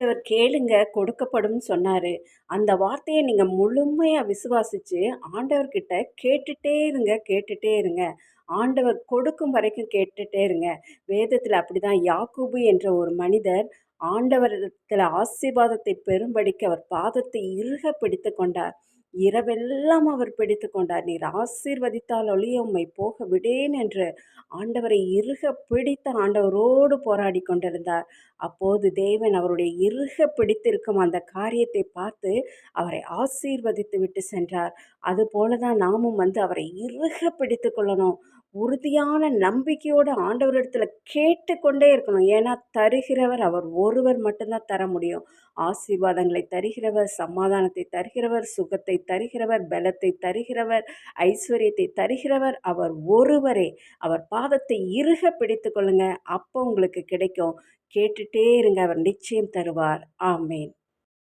ஆண்டவர் கேளுங்க கொடுக்கப்படும் சொன்னார். அந்த வார்த்தையை நீங்கள் முழுமையாக விசுவாசித்து ஆண்டவர்கிட்ட கேட்டுட்டே இருங்க கேட்டுட்டே இருங்க. ஆண்டவர் கொடுக்கும் வரைக்கும் கேட்டுட்டே இருங்க. வேதத்தில் அப்படி தான் யாக்கூபு என்ற ஒரு மனிதர் ஆண்டவரிடத்தில் ஆசீர்வாதத்தை பெறும்படிக்கு அவர் பாதத்தை இறுக பிடித்து கொண்டார். இரவெல்லாம் அவர் பிடித்து கொண்டார். நீர் ஆசீர்வதித்தால் ஒளிய உம்மை போக விடேன் என்று ஆண்டவரை இறுக பிடித்த ஆண்டவரோடு போராடி கொண்டிருந்தார். அப்போது தேவன் அவருடைய இறுக பிடித்திருக்கும் அந்த காரியத்தை பார்த்து அவரை ஆசீர்வதித்து விட்டு சென்றார். அதுபோல தான் நாமும் வந்து அவரை இறுக பிடித்து கொள்ளணும். உறுதியான நம்பிக்கையோடு ஆண்டவரிடத்தில் கேட்டுக்கொண்டே இருக்கணும். ஏன்னா தருகிறவர் அவர். ஒருவர் மட்டும்தான் தர முடியும். ஆசீர்வாதங்களை தருகிறவர் சமாதானத்தை தருகிறவர் சுகத்தை தருகிறவர் பலத்தை தருகிறவர் ஐஸ்வர்யத்தை தருகிறவர் அவர் ஒருவரே. அவர் பாதத்தை இறுக பிடித்து கொள்ளுங்க. அப்போ உங்களுக்கு கிடைக்கும். கேட்டுட்டே இருங்க. அவர் நிச்சயம் தருவார். ஆமேன்.